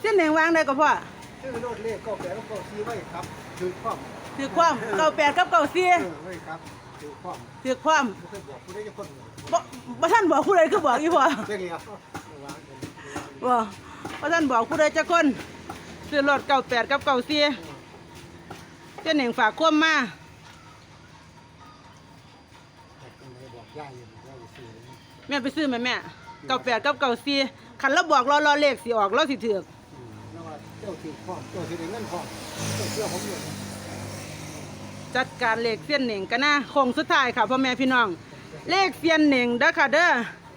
เส้นแหน่งวางได้ก็พ่อชื่อโลดเลขก็แปลก็ก็ซีไว้ครับถือคว่ำถือความเก้าแปดกับเก้าสี่เออไว้ครับถือคว่ำถือความไม่เคยบอกผู้ใดจะคนหนึ่งบ่บ่ท่านบอกผู้ใดก็บอกอีพ่อเรื่องเงี้ยววางกันบ่บ่ท่านบอกผู้ใดจะคนซื้อรถเก้าแปดกับเก้าสี่เส้นแหน่งฝากความมาแต่คนไหนบอกย่าอยู่ย่าอยู่สี่เลยแม่ไปซื้อไหมแม่เก้าแปดกับเก้าสี่ คันเราบอกรอรอเลขสิออกเราสิถือกอืมแล้วว่าเจ้าถือคว่ำเจ้าถือได้เงินคว่ำเจ้าเชื่อผมอยู่จัดการเลขเส้นเหน่งกันนะโค้งสุดท้ายค่ะพ่อแม่พี่น้อง เลขเส้นเหน่งเด้อค่ะเด้อ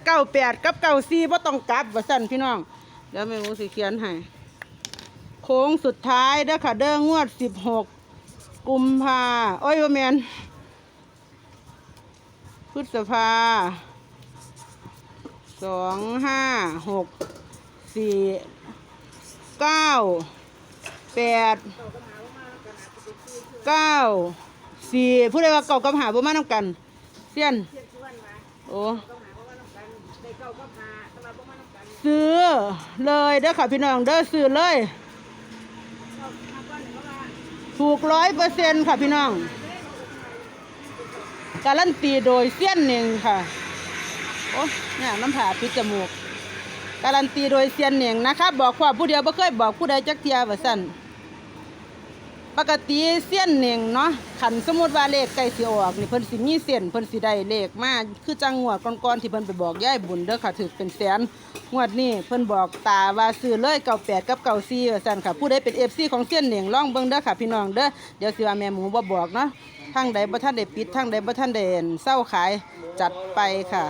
เก้าแปดกับเก้าสี่บ่ต้องกลับว่าสั่นพี่น้องเดี๋ยวแม่หมูสิเขียนให้โค้งสุดท้ายเด้อค่ะเด้องวดสิบหกกุมภาโอ้ยบ่แมนพฤษภา สองห้าหกสี่เก้าแปดเก้าสี่ผู้ใดว่าเก่ากับหาบ่มานำกันเสียนโอ้ซื้อเลยเด้อค่ะพี่น้องเด้อซื้อเลยถูกร้อยเปอร์เซ็นต์ค่ะพี่น้อง การันตีโดยเสี้ยนหนึ่งค่ะ อ้เนี่ยน้ำผ่าปิดจมูก การันตีโดยเสียนเหน่งนะคะบอกความผู้เดียวบ่เคยบอกผู้ใดจักเทียว่าสั่นปกติเส้นหนึ่งเนาะขันสมมติว่าเลขใกล้สิออกนี่เพิ่นสิมีเส้นเพิ่นสิได้เลขมาคือจังงวดก่อนๆที่เพิ่นไปบอกยายบุญเด้อค่ะถือเป็นแสนงวดนี้เพิ่นบอกตาว่าซื้อเลยเก้าแปดกับเก้าสี่ว่าซั่นค่ะผู้ใดเป็น FC ของเส้นหนึ่งลองเบิ่งเด้อค่ะพี่น้องเด้อเดี๋ยวสิว่าแม่หมูบ่บอกเนาะทางใดบ่ทันได้ปิดทางใดบ่ทันได้เศร้าขายจัดไปค่ะ